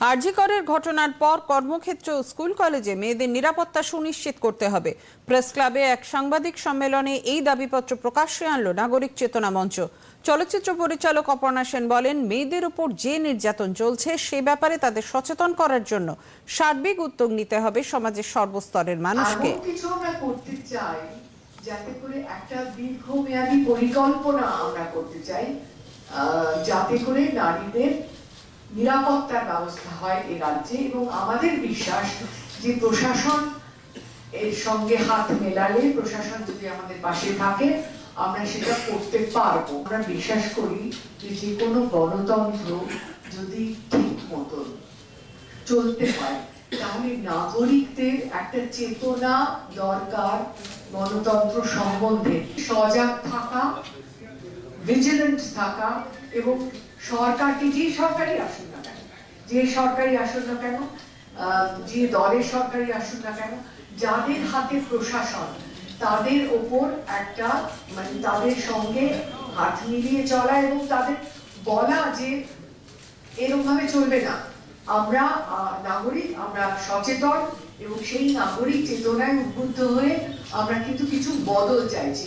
আরজিকরের ঘটনার পর কর্মক্ষেত্র স্কুল কলেজে মেয়েদের নিরাপত্তা সুনিশ্চিত করতে হবে। প্রেস ক্লাবে এক সাংবাদিক সম্মেলনে এই দাবিপত্র প্রকাশ্যে আনলো নাগরিক চেতনা মঞ্চ। চলচ্চিত্র পরিচালক অপর্ণা সেন বলেন, মেয়েদের উপর যে নির্যাতন চলছে সে ব্যাপারে তাদের সচেতন করার জন্য সার্বিক উদ্যোগ নিতে হবে সমাজের সর্বস্তরের মানুষকে। যাতে করে একটা দীর্ঘমেয়াদী পরিকল্পনা আমরা করতে চাই যাতে করে নারীদের নিরাপত্তার ব্যবস্থা হয় এ রাজ্যে এবং আমাদের বিশ্বাস যে প্রশাসন এর সঙ্গে হাত মেলালে, প্রশাসন যদি আমাদের পাশে থাকে, আমরা সেটা করতে পারব। আমরা বিশ্বাস করি যে যে কোনো গণতন্ত্র যদি ঠিক মতন চলতে হয়, তাহলে নাগরিকদের একটা চেতনা দরকার গণতন্ত্র সম্বন্ধে। সজাগ থাকা ভিজিলেন্ট থাকা এবং সরকারকে যে সরকারি আসুন না কেন, যে সরকারি আসুন না কেন যে দলের সরকারি আসুন না কেন, যাদের হাতে প্রশাসন, তাদের ওপর একটা মানে তাদের সঙ্গে হাত মিলিয়ে চলা এবং তাদের বলা যে এরকমভাবে চলবে না। আমরা নাগরিক, আমরা সচেতন এবং সেই নাগরিক চেতনায় উদ্বুদ্ধ হয়ে আমরা কিন্তু কিছু বদল চাইছি।